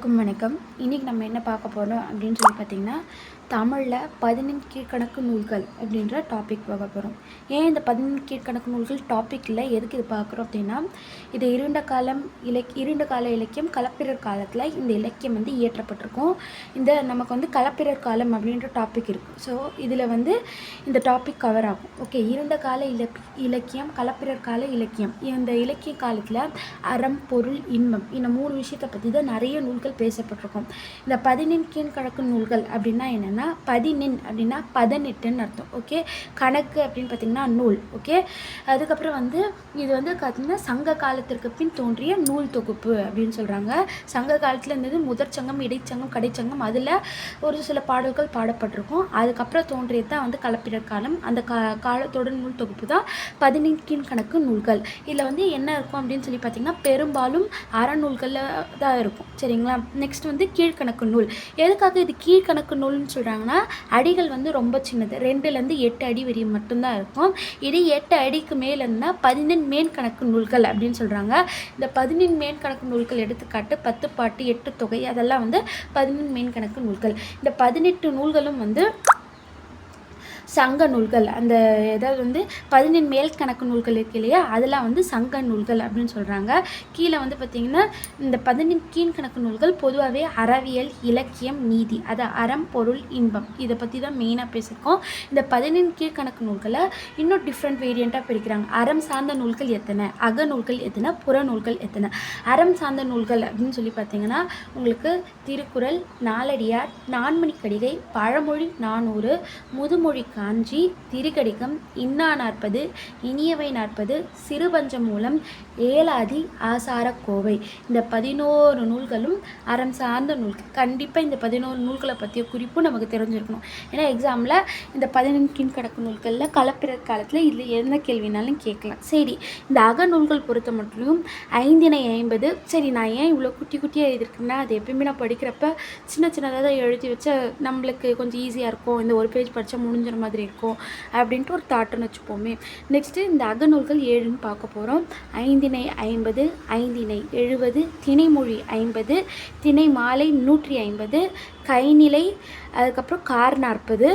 வணக்கம் வணக்கம். இன்றைக்கி நம்ம என்ன பார்க்க போகிறோம் அப்படின்னு சொல்லி பார்த்தீங்கன்னா தமிழில் பதினெண் கீழ்கணக்கு நூல்கள் அப்படின்ற டாபிக் பார்க்க போகிறோம் ஏன் இந்த பதினெண் கீழ்கணக்கு நூல்கள் டாப்பிக்கில் எதுக்கு இது பார்க்குறோம் அப்படின்னா இது இருண்ட காலம் இலக் இருண்ட கால இலக்கியம் கலப்பிரர் காலத்தில் இந்த இலக்கியம் வந்து இயற்றப்பட்டிருக்கும். இந்த நமக்கு வந்து கலப்பிரர் காலம் அப்படின்ற டாபிக் இருக்குது ஸோ இதில் வந்து இந்த டாபிக் கவர் ஆகும். ஓகே இருண்ட கால இலக் இலக்கியம் கலப்பிரர் கால இலக்கியம். இந்த இலக்கிய காலத்தில் அறம் பொருள் இன்பம் இந்த மூணு விஷயத்தை பற்றி தான் நிறைய நூல்கள் பேசப்பட்டிருக்கும். இந்த பதினெண் கீழ்கணக்கு நூல்கள் அப்படின்னா என்னென்னா பதினெண் அப்படின்னா பதினெட்டுன்னு அர்த்தம். ஓகே கணக்கு அப்படின்னு பார்த்தீங்கன்னா நூல். ஓகே அதுக்கப்புறம் வந்து இது வந்து பார்த்திங்கன்னா சங்க காலத்திற்கு பின் தோன்றிய நூல் தொகுப்பு அப்படின்னு சொல்கிறாங்க சங்க காலத்தில் இருந்தது முதற் சங்கம் இடைச்சங்கம் கடைச்சங்கம் அதில் ஒரு சில பாடல்கள் பாடப்பட்டிருக்கும். அதுக்கப்புறம் தோன்றியது தான் வந்து கலப்பிடர் காலம். அந்த கா காலத்தோட நூல் தொகுப்பு தான் பதினெண் கணக்கு நூல்கள். இதில் வந்து என்ன இருக்கும் அப்படின்னு சொல்லி பார்த்தீங்கன்னா பெரும்பாலும் அறநூல்களில் தான் இருக்கும். சரிங்களா நெக்ஸ்ட் வந்து கீழ்கணக்கு நூல். எதுக்காக இது கீழ்கணக்கு நூல்னு சொல்கிறாங்கன்னா அடிகள் வந்து ரொம்ப சின்னது. ரெண்டுலேருந்து எட்டு அடி வரி மட்டும்தான் இருக்கும். இது எட்டு அடிக்கு மேலே இருந்தால் பதினெண் மேன் கணக்கு நூல்கள் அப்படின்னு சொல்கிறாங்க இந்த பதினெண் மேன் கணக்கு நூல்கள் எடுத்துக்காட்டு பத்து பாட்டு எட்டு தொகை அதெல்லாம் வந்து பதினெண் மேன் கணக்கு நூல்கள். இந்த பதினெட்டு நூல்களும் வந்து சங்க நூல்கள் அந்த ஏதாவது வந்து பதினெண் மேல் கணக்கு நூல்கள் இருக்கு இல்லையா? அதெல்லாம் வந்து சங்க நூல்கள் அப்படின்னு சொல்கிறாங்க கீழே வந்து பார்த்திங்கன்னா இந்த பதினெண் கீழ் கணக்கு நூல்கள் பொதுவாகவே அறவியல் இலக்கியம் நீதி அது அறம் பொருள் இன்பம் இதை பற்றி தான் மெயினாக பேசியிருக்கோம். இந்த பதினெண் கீழ் கணக்கு நூல்களை இன்னும் டிஃப்ரெண்ட் வேரியண்ட்டாக பிரிக்கிறாங்க. அறம் சார்ந்த நூல்கள் எத்தனை? அக நூல்கள் எத்தனை? புற நூல்கள் எத்தனை? அறம் சார்ந்த நூல்கள் அப்படின்னு சொல்லி பார்த்தீங்கன்னா உங்களுக்கு திருக்குறள் நாலடியார் நான்மணி கடிகை பழமொழி நானூறு முதுமொழி காஞ்சி திருக்கடிகம் இன்னா நாற்பது இனியவை நாற்பது சிறுபஞ்சம் மூலம் ஏலாதி ஆசார கோவை. இந்த பதினோரு நூல்களும் அறம் சார்ந்த நூல்கள் கண்டிப்பாக இந்த பதினோரு நூல்களை பற்றிய குறிப்பும் நமக்கு தெரிஞ்சிருக்கணும். ஏன்னா எக்ஸாமில் இந்த பதினெண் கீழ்கணக்கு நூல்களில் கலப்பிறர் காலத்தில் இதில் எந்த கேள்வினாலும் கேட்கலாம். சரி இந்த அக நூல்கள் பொறுத்த மட்டும் ஐந்தினை ஐம்பது. சரி நான் ஏன் இவ்வளோ குட்டி குட்டியாக எழுதியிருக்கேன்னா அது எப்பயுமே நான் படிக்கிறப்ப சின்ன சின்னதாக தான் எழுதி வச்சா நம்மளுக்கு கொஞ்சம் ஈஸியாக இருக்கும். இந்த ஒரு பேஜ் படித்தா முடிஞ்சிற மாதிரி இருக்கும் அப்படின்ட்டு ஒரு தாட்டுன்னு வச்சுப்போமே. நெக்ஸ்ட்டு இந்த அகநூல்கள் ஏழுன்னு பார்க்க போகிறோம் ஐந்தினை ஐம்பது ஐந்தினை எழுபது திணைமொழி ஐம்பது திணை மாலை நூற்றி ஐம்பது கைநிலை அதுக்கப்புறம் கார் நாற்பது.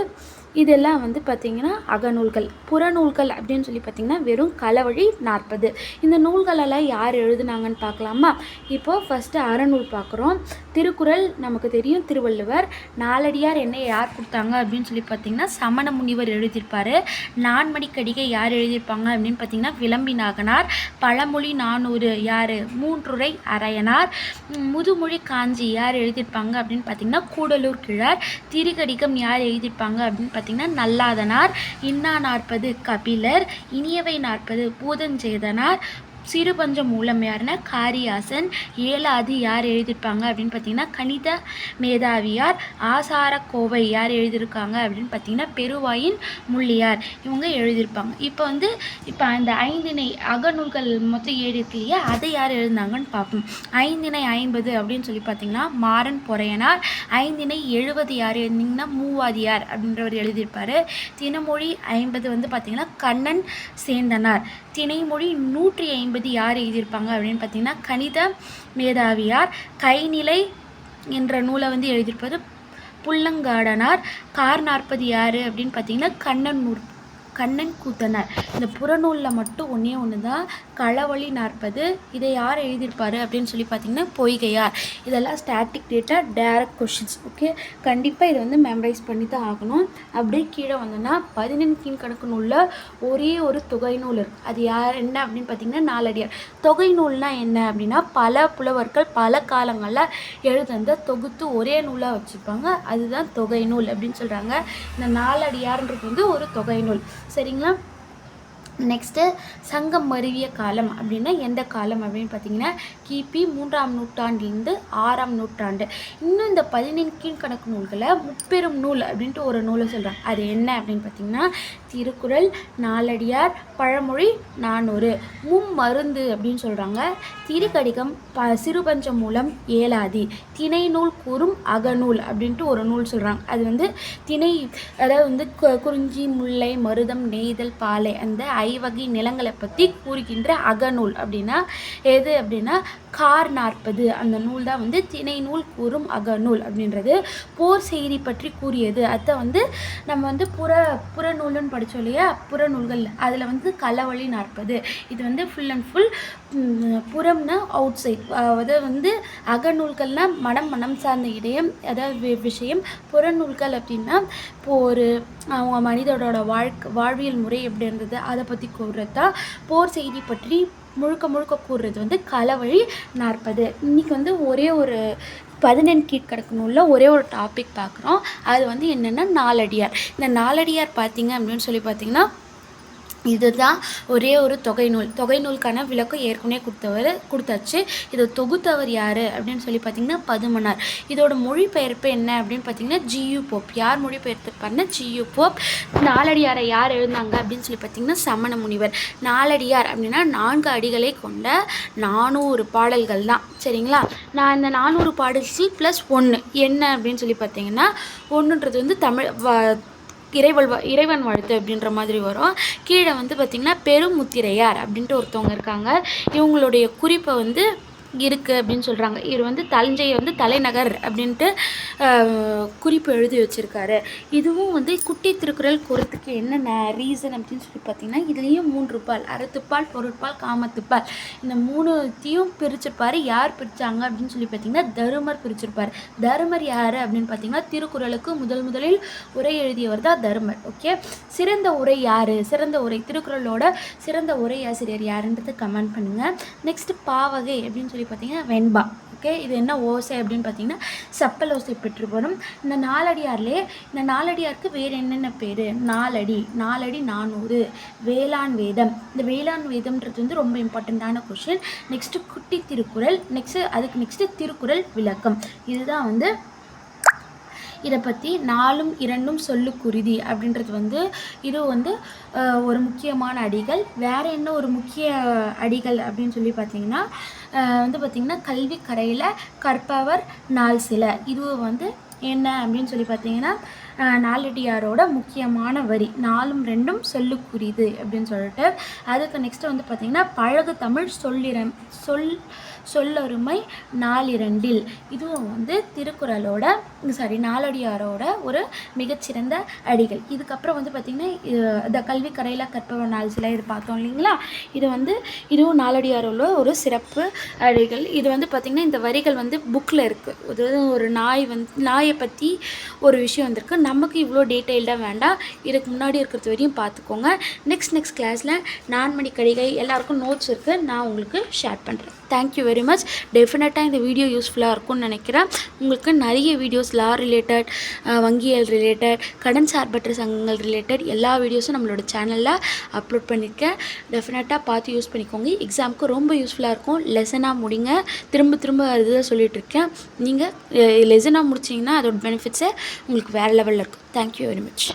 இதெல்லாம் வந்து பார்த்திங்கன்னா அகநூல்கள். புறநூல்கள் அப்படின்னு சொல்லி பார்த்திங்கன்னா வெறும் களவழி நாற்பது. இந்த நூல்களெல்லாம் யார் எழுதுனாங்கன்னு பார்க்கலாமா? இப்போது ஃபஸ்ட்டு அறநூல் பார்க்குறோம். திருக்குறள் நமக்கு தெரியும். திருவள்ளுவர் நாலடியார் என்ன யார் கொடுத்தாங்க அப்படின்னு சொல்லி பார்த்தீங்கன்னா சமண முனிவர் எழுதியிருப்பார். நான்மணி கடிகை யார் எழுதியிருப்பாங்க அப்படின்னு பார்த்தீங்கன்னா விளம்பி நாகனார் பழமொழி நானூறு யார்? மூன்றுரை அரையனார். முதுமொழி காஞ்சி யார் எழுதியிருப்பாங்க அப்படின்னு பார்த்தீங்கன்னா கூடலூர் கிழார். திருக்கடிகம் யார் எழுதியிருப்பாங்க அப்படின்னு பார்த்தீங்கன்னா நல்லாதனார். இன்னா நாற்பது கபிலர். இனியவை நாற்பது பூதஞ்சேதனார். சிறுபஞ்ச மூலம் யாருன்னா காரியாசன் ஏழாதி யார் எழுதியிருப்பாங்க அப்படின்னு பார்த்தீங்கன்னா கணித மேதாவியார் ஆசார கோவை யார் எழுதியிருக்காங்க அப்படின்னு பார்த்தீங்கன்னா பெருவாயின் முள்ளியார் இவங்க எழுதியிருப்பாங்க இப்போ வந்து இப்போ அந்த ஐந்தினை அகநூல்கள் மொத்தம் ஏழு இருக்கு இல்லையா? அதை யார் எழுதினாங்கன்னு பார்ப்போம். ஐந்தினை ஐம்பது அப்படின்னு சொல்லி பார்த்தீங்கன்னா மாறன் பொறையனார் ஐந்தினை எழுபது யார் எழுதிங்கன்னா மூவாதியார் அப்படின்றவர் எழுதியிருப்பார். தினமொழி ஐம்பது வந்து பார்த்தீங்கன்னா கண்ணன் சேந்தனார். திணைமொழி நூற்றி ஐம்பது யார் எழுதியிருப்பாங்க அப்படின்னு பார்த்தீங்கன்னா கணித மேதாவியார் கைநிலை என்ற நூலை வந்து எழுதியிருப்பது புல்லங்காடனார். கார் நாற்பது யார் அப்படின்னு பார்த்தீங்கன்னா கண்ணன் கண்ணன் கூத்தனார். இந்த புறநூலில் மட்டும் ஒன்றே ஒன்று தான் களவழி நாற்பது இதை யார் எழுதியிருப்பார் அப்படின்னு சொல்லி பார்த்தீங்கன்னா பொய்கையார். இதெல்லாம் static data direct questions okay கண்டிப்பாக இதை வந்து மெமரைஸ் பண்ணி தான் ஆகணும். அப்படியே கீழே வந்தோன்னா பதினெண்கின் கணக்கு நூலில் ஒரே ஒரு தொகை நூல் இருக்குது அது யார் என்ன அப்படின்னு பார்த்தீங்கன்னா நாலடியார். தொகை நூல்னா என்ன அப்படின்னா பல புலவர்கள் பல காலங்களில் எழுதந்த தொகுத்து ஒரே நூலாக வச்சுருப்பாங்க. அதுதான் தொகை நூல் அப்படின்னு சொல்கிறாங்க இந்த நாலடியார்ன்றது வந்து ஒரு தொகை நூல். சரிங்களா நெக்ஸ்ட்டு சங்கம் மருவிய காலம் அப்படின்னா எந்த காலம் அப்படின்னு பார்த்தீங்கன்னா கிபி மூன்றாம் நூற்றாண்டிலிருந்து ஆறாம் நூற்றாண்டு. இன்னும் இந்த பதினெண் கீழ்கணக்கு நூல்களை முப்பெரும் நூல் அப்படின்ட்டு ஒரு நூலை சொல்கிறாங்க அது என்ன அப்படின்னு பார்த்தீங்கன்னா திருக்குறள் நாலடியார் பழமொழி நானூறு. மும் மருந்து அப்படின்னு சொல்கிறாங்க திருக்கடிகம் ப சிறுபஞ்சம் மூலம் ஏலாதி திணை நூல் கூறும் அகநூல் அப்படின்ட்டு ஒரு நூல் சொல்கிறாங்க அது வந்து திணை அதாவது வந்து குறிஞ்சி முல்லை மருதம் நெய்தல் பாலை அந்த ஐவகை நிலங்களை பற்றி கூறுகின்ற அகநூல் அப்படின்னா எது அப்படின்னா கார் நாற்பது. அந்த நூல் தான் வந்து திணை நூல் கூறும் அகநூல் அப்படின்றது போர் செய்தி பற்றி கூறியது. அதை வந்து நம்ம வந்து புற புறநூல்னு படித்தோம் இல்லையா? புறநூல்கள். அதில் வந்து களவழி நாற்பது. இது வந்து ஃபுல் அண்ட் ஃபுல் புறம்னா அவுட் சைட் அதாவது வந்து அகநூல்கள்னால் மனம் மனம் சார்ந்த இடையம் அதாவது விஷயம். புறநூல்கள் அப்படின்னா இப்போ ஒரு அவங்க மனிதனோட வாழ்க்கை வாழ்வியல் முறை எப்படி இருந்தது அதை பற்றி கூறுறது? தான் போர் செய்தி பற்றி முழுக்க முழுக்க கூறுறது வந்து களவழி நாற்பது. இன்றைக்கி வந்து ஒரே ஒரு பதினெண் கீழ்கணக்கு நூலில் ஒரே ஒரு டாபிக் பார்க்குறோம் அது வந்து என்னென்னா நாலடியார். இந்த நாலடியார் பார்த்தீங்க அப்படின்னு சொல்லி பார்த்தீங்கன்னா இதுதான் ஒரே ஒரு தொகை நூல். தொகை நூலுக்கான விளக்கம் ஏற்கனவே கொடுத்தவர் கொடுத்தாச்சு. இதை தொகுத்தவர் யார் அப்படின்னு சொல்லி பார்த்தீங்கன்னா பதுமனார். இதோட மொழிபெயர்ப்பு என்ன அப்படின்னு பார்த்தீங்கன்னா ஜியு போப். யார் மொழிபெயர்த்திருப்பாருன்னா ஜியு போப். நாலடியாரை யார் எழுந்தாங்க அப்படின்னு சொல்லி பார்த்தீங்கன்னா சமண முனிவர். நாலடியார் அப்படின்னா நான்கு அடிகளை கொண்ட நானூறு பாடல்கள் தான். சரிங்களா? நான் இந்த நானூறு பாடல்கள் ப்ளஸ் ஒன்று என்ன அப்படின்னு சொல்லி பார்த்தீங்கன்னா ஒன்றுன்றது வந்து தமிழ் வ- இறைவல் வா- இறைவன் வாழ்த்து அப்படின்ற மாதிரி வரும். கீழே வந்து பார்த்திங்கன்னா பெருமுத்திரையார் அப்படின்ட்டு ஒருத்தவங்க இருக்காங்க. இவங்களுடைய குறிப்பை வந்து இருக்குது அப்படின்னு சொல்கிறாங்க இவர் வந்து தஞ்சை வந்து தலைநகர் அப்படின்ட்டு குறிப்பு எழுதி வச்சுருக்காரு. இதுவும் வந்து குட்டி திருக்குறள் குறத்துக்கு என்னென்ன ரீசன் அப்படின்னு சொல்லி பார்த்தீங்கன்னா இதுலேயும் மூன்று பால் அறத்துப்பால் பொருட்பால் காமத்துப்பால் இந்த மூணுத்தையும் பிரிச்சிருப்பார். யார் பிரித்தாங்க அப்படின்னு சொல்லி பார்த்தீங்கன்னா தருமர் பிரிச்சிருப்பார். தருமர் யார் அப்படின்னு பார்த்தீங்கன்னா திருக்குறளுக்கு முதல் முதலில் உரை எழுதியவர் தான் தருமர். ஓகே? சிறந்த உரை யார்? சிறந்த உரை திருக்குறளோட சிறந்த உரை ஆசிரியர் யாருன்றது கமெண்ட் பண்ணுங்கள் நெக்ஸ்ட் பாவகை அப்படின்னு சொல்லி பார்த்தீங்கன்னா வெண்பா ஓகே இது என்ன ஓசை அப்படின்னு பார்த்தீங்கன்னா சப்பல் ஓசை பெற்று வரும் இந்த நாலடியார்லே இந்த நாலடியாருக்கு வேறு என்னென்ன பேர்? நாலடி நாலடி நானூறு வேளாண் வேதம். இந்த வேளாண் வேதம்ன்றது வந்து ரொம்ப இம்பார்ட்டண்ட்டான கொஷின் நெக்ஸ்ட்டு குட்டி திருக்குறள் நெக்ஸ்ட்டு அதுக்கு நெக்ஸ்ட்டு திருக்குறள் விளக்கம். இதுதான் வந்து இதை பற்றி நாலும் இரண்டும் சொல்லுக்குருதி அப்படின்றது வந்து இது வந்து ஒரு முக்கியமான அடிகள். வேறு என்ன ஒரு முக்கிய அடிகள் அப்படின்னு சொல்லி பார்த்தீங்கன்னா வந்து பார்த்திங்கன்னா கல்வி கரையில் கற்பவர் நாள் சில. இது வந்து என்ன அப்படின்னு சொல்லி பார்த்தீங்கன்னா நாலடியாரோட முக்கியமான வரி. நாலும் ரெண்டும் சொல்லுக்குரியது அப்படின்னு சொல்லிட்டு அதுக்கு நெக்ஸ்ட்டு வந்து பார்த்திங்கன்னா பழகு தமிழ் சொல்லிரம் சொல் சொல்லொருமை நாலிரண்டில் இதுவும் வந்து திருக்குறளோட சாரி நாலடியாரோட ஒரு மிகச்சிறந்த அடிகள். இதுக்கப்புறம் வந்து பார்த்திங்கன்னா இந்த கல்வி கரையில் கற்பவர் நாள் சில இது பார்த்தோம் இல்லைங்களா? இது வந்து இதுவும் நாலடியாரோட ஒரு சிறப்பு அடிகள். இது வந்து பார்த்திங்கன்னா இந்த வரிகள் வந்து புக்கில் இருக்குது அதாவது ஒரு நாய் வந்து நாயை பற்றி ஒரு விஷயம் வந்திருக்கு. நமக்கு இவ்வளோ டீட்டெயில்டாக வேண்டாம். இதுக்கு முன்னாடி இருக்கிறது வரையும் பார்த்துக்கோங்க நெக்ஸ்ட் நெக்ஸ்ட் கிளாஸில் நான்மணி கடிகை எல்லாருக்கும் நோட்ஸ் இருக்குது நான் உங்களுக்கு ஷேர் பண்ணுறேன் தேங்க்யூ வெரி மச் டெஃபினட்டாக இந்த வீடியோ யூஸ்ஃபுல்லாக இருக்கும்னு நினைக்கிறேன். உங்களுக்கு நிறைய வீடியோஸ் லா ரிலேட்டட் வங்கியல் ரிலேட்டட் கடன் சார்பற்ற சங்கங்கள் ரிலேட்டட் எல்லா வீடியோஸும் நம்மளோட சேனலில் அப்லோட் பண்ணியிருக்கேன். டெஃபினட்டாக பார்த்து யூஸ் பண்ணிக்கோங்க. எக்ஸாமுக்கு ரொம்ப யூஸ்ஃபுல்லாக இருக்கும். லெசனாக முடிங்க. திரும்ப திரும்ப அதுதான் சொல்லிகிட்டு இருக்கேன். நீங்கள் லெசனாக முடிச்சிங்கன்னா அதோட பெனிஃபிட்ஸை உங்களுக்கு வேறு லெவலில் இருக்கும். Thank you very much